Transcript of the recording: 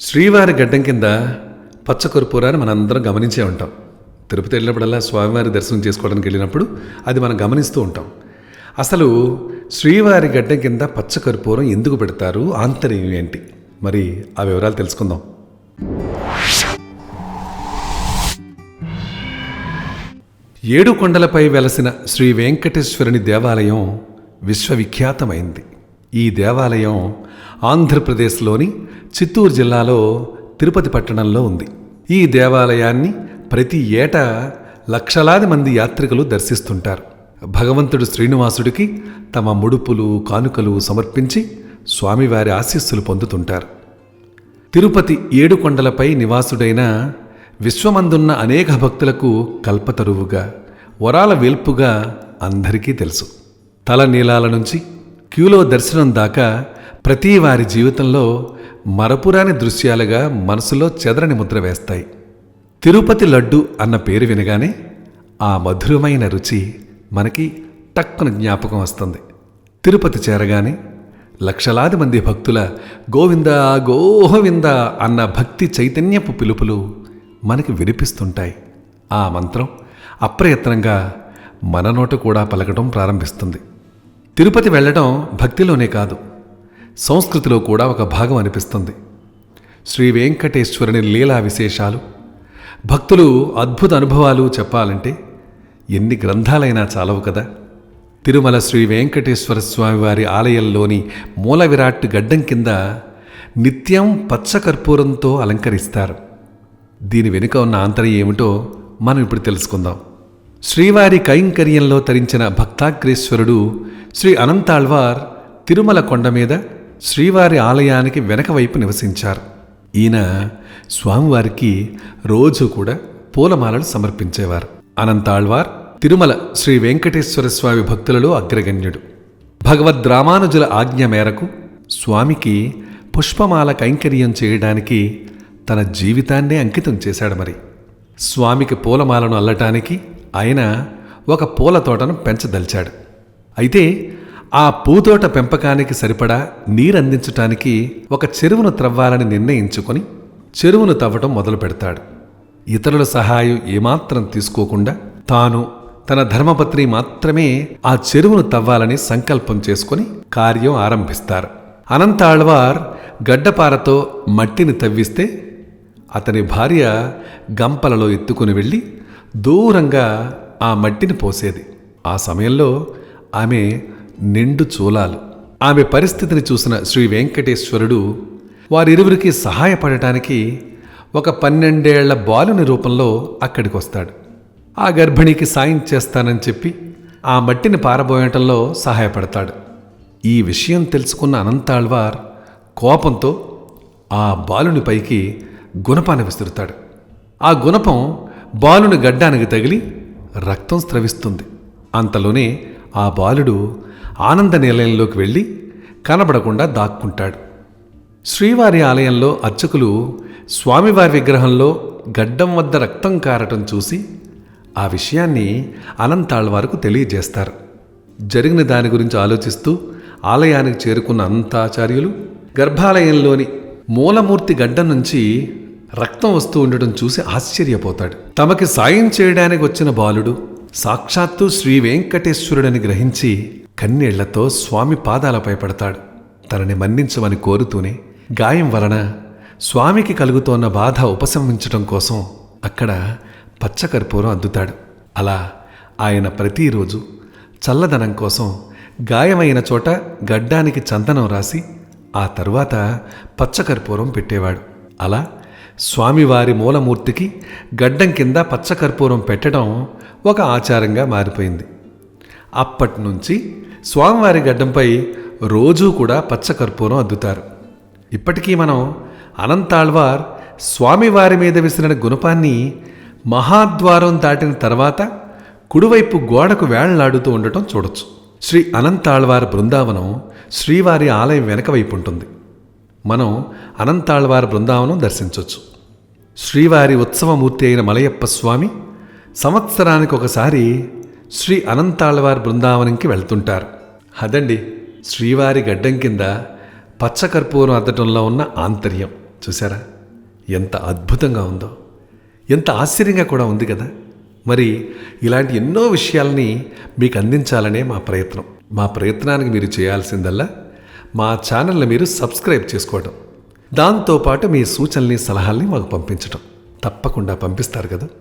శ్రీవారి గడ్డం కింద పచ్చకర్పూరాన్ని మనందరం గమనించే ఉంటాం. తిరుపతి వెళ్ళినప్పుడల్లా స్వామివారి దర్శనం చేసుకోవడానికి వెళ్ళినప్పుడు అది మనం గమనిస్తూ ఉంటాం. అసలు శ్రీవారి గడ్డం కింద పచ్చకర్పూరం ఎందుకు పెడతారు? ఆంతర్యం ఏంటి? మరి ఆ వివరాలు తెలుసుకుందాం. ఏడు కొండలపై వెలసిన శ్రీ వెంకటేశ్వరుని దేవాలయం విశ్వవిఖ్యాతమైంది. ఈ దేవాలయం ఆంధ్రప్రదేశ్లోని చిత్తూరు జిల్లాలో తిరుపతి పట్టణంలో ఉంది. ఈ దేవాలయాన్ని ప్రతి ఏటా లక్షలాది మంది యాత్రికులు దర్శిస్తుంటారు. భగవంతుడు శ్రీనివాసుడికి తమ ముడుపులు కానుకలు సమర్పించి స్వామివారి ఆశీస్సులు పొందుతుంటారు. తిరుపతి ఏడుకొండలపై నివాసుడైన విశ్వమందున్న అనేక భక్తులకు కల్పతరువుగా వరాల వేల్పుగా అందరికీ తెలుసు. తల నీలాల నుంచి క్యూలో దర్శనం దాకా ప్రతి వారి జీవితంలో మరపురాని దృశ్యాలుగా మనసులో చెదరని ముద్ర వేస్తాయి. తిరుపతి లడ్డు అన్న పేరు వినగానే ఆ మధురమైన రుచి మనకి టక్కున జ్ఞాపకం వస్తుంది. తిరుపతి చేరగానే లక్షలాది మంది భక్తుల గోవింద గోవింద అన్న భక్తి చైతన్యపు పిలుపులు మనకి వినిపిస్తుంటాయి. ఆ మంత్రం అప్రయత్నంగా మన నోట కూడా పలకటం ప్రారంభిస్తుంది. తిరుపతి వెళ్ళడం భక్తిలోనే కాదు సంస్కృతిలో కూడా ఒక భాగం అనిపిస్తుంది. శ్రీ వెంకటేశ్వరుని లీలా విశేషాలు. భక్తులు అద్భుత అనుభవాలు చెప్పాలంటే ఎన్ని గ్రంథాలైనా చాలవు కదా? తిరుమల శ్రీ వెంకటేశ్వర స్వామివారి ఆలయంలోని మూల విరాట్ గడ్డం కింద నిత్యం పచ్చకర్పూరంతో అలంకరిస్తారు. దీని వెనుక ఉన్న ఆంతర్యం ఏమిటో మనం ఇప్పుడు తెలుసుకుందాం. శ్రీవారి కైంకర్యంలో తరించిన భక్తాగ్రేశ్వరుడు శ్రీ అనంతాళ్వార్ తిరుమల కొండ మీద శ్రీవారి ఆలయానికి వెనక వైపు నివసించారు. ఈయన స్వామివారికి రోజు కూడా పూలమాలలు సమర్పించేవారు. అనంతాళ్వార్ తిరుమల శ్రీ వెంకటేశ్వర స్వామి భక్తులలో అగ్రగణ్యుడు. భగవద్ రామానుజుల ఆజ్ఞ మేరకు స్వామికి పుష్పమాల కైంకర్యం చేయడానికి తన జీవితాన్నే అంకితం చేశాడు మరి. స్వామికి పూలమాలను అల్లటానికి ఆయన ఒక పూల తోటను పెంచదలిచాడు. అయితే ఆ పూతోట పెంపకానికి సరిపడా నీరందించటానికి ఒక చెరువును త్రవ్వాలని నిర్ణయించుకొని చెరువును తవ్వటం మొదలు పెడతాడు. ఇతరుల సహాయం ఏమాత్రం తీసుకోకుండా తాను తన ధర్మపత్ని మాత్రమే ఆ చెరువును తవ్వాలని సంకల్పం చేసుకుని కార్యం ఆరంభిస్తారు. అనంతాళ్వార్ గడ్డపారతో మట్టిని తవ్విస్తే అతని భార్య గంపలలో ఎత్తుకుని వెళ్ళి దూరంగా ఆ మట్టిని పోసేది. ఆ సమయంలో ఆమె నిండు చూలాలు ఆమె పరిస్థితిని చూసిన శ్రీ వెంకటేశ్వరుడు వారిరువురికి సహాయపడటానికి ఒక పన్నెండేళ్ళ బాలుని రూపంలో అక్కడికి వస్తాడు ఆ గర్భిణికి సాయం చేస్తానని చెప్పి ఆ మట్టిని పారబోయటంలో సహాయపడతాడు. ఈ విషయం తెలుసుకున్న అనంతాళ్వార్ కోపంతో ఆ బాలునిపైకి గుణపాన్ని విసురుతాడు. ఆ గుణపం బాలుని గడ్డానికి తగిలి రక్తం స్రవిస్తుంది. అంతలోనే ఆ బాలుడు ఆనంద నిలయంలోకి వెళ్ళి కనబడకుండా దాక్కుంటాడు. శ్రీవారి ఆలయంలో అర్చకులు స్వామివారి విగ్రహంలో గడ్డం వద్ద రక్తం కారటం చూసి ఆ విషయాన్ని అనంతాళ్వారుకు తెలియజేస్తారు. జరిగిన దాని గురించి ఆలోచిస్తూ ఆలయానికి చేరుకున్న అనంతాచార్యులు గర్భాలయంలోని మూలమూర్తి గడ్డం నుంచి రక్తం వస్తూ ఉండటం చూసి ఆశ్చర్యపోతాడు. తమకి సాయం చేయడానికి వచ్చిన బాలుడు సాక్షాత్తు శ్రీ వెంకటేశ్వరుడని గ్రహించి కన్నీళ్ళతో స్వామి పాదాలపై పడతాడు. తనని మన్నించమని కోరుతూనే గాయం వలన స్వామికి కలుగుతోన్న బాధ ఉపశమించటం కోసం అక్కడ పచ్చకర్పూరం అద్దుతాడు. అలా ఆయన ప్రతిరోజు చల్లదనం కోసం గాయమైన చోట గడ్డానికి చందనం రాసి ఆ తరువాత పచ్చకర్పూరం పెట్టేవాడు. అలా స్వామివారి మూలమూర్తికి గడ్డం కింద పచ్చకర్పూరం పెట్టడం ఒక ఆచారంగా మారిపోయింది. అప్పటి నుంచి స్వామివారి గడ్డంపై రోజూ కూడా పచ్చకర్పూరం అద్దుతారు. ఇప్పటికీ మనం అనంతాళ్వార్ స్వామివారి మీద విసిరిన గుణపాన్ని మహాద్వారం దాటిన తర్వాత కుడివైపు గోడకు వేళ్ళాడుతూ ఉండటం చూడొచ్చు. శ్రీ అనంతాళ్వార్ బృందావనం శ్రీవారి ఆలయం వెనక వైపు ఉంటుంది. మనం అనంతాళ్వారి బృందావనం దర్శించవచ్చు శ్రీవారి ఉత్సవమూర్తి అయిన మలయప్ప స్వామి సంవత్సరానికి ఒకసారి శ్రీ అనంతాళ్వార్ బృందావనంకి వెళ్తుంటారు. అదండి శ్రీవారి గడ్డం కింద పచ్చకర్పూరం అద్దటంలో ఉన్న ఆంతర్యం. చూసారా ఎంత అద్భుతంగా ఉందో. ఎంత ఆశ్చర్యంగా కూడా ఉంది కదా. మరి ఇలాంటి ఎన్నో విషయాల్ని మీకు అందించాలనే మా ప్రయత్నం. మా ప్రయత్నానికి మీరు చేయాల్సిందల్లా మా ఛానల్ని మీరు సబ్స్క్రైబ్ చేసుకోవడం దాంతోపాటు మీ సూచనల్ని సలహాల్ని మాకు పంపించడం తప్పకుండా పంపిస్తారు కదా?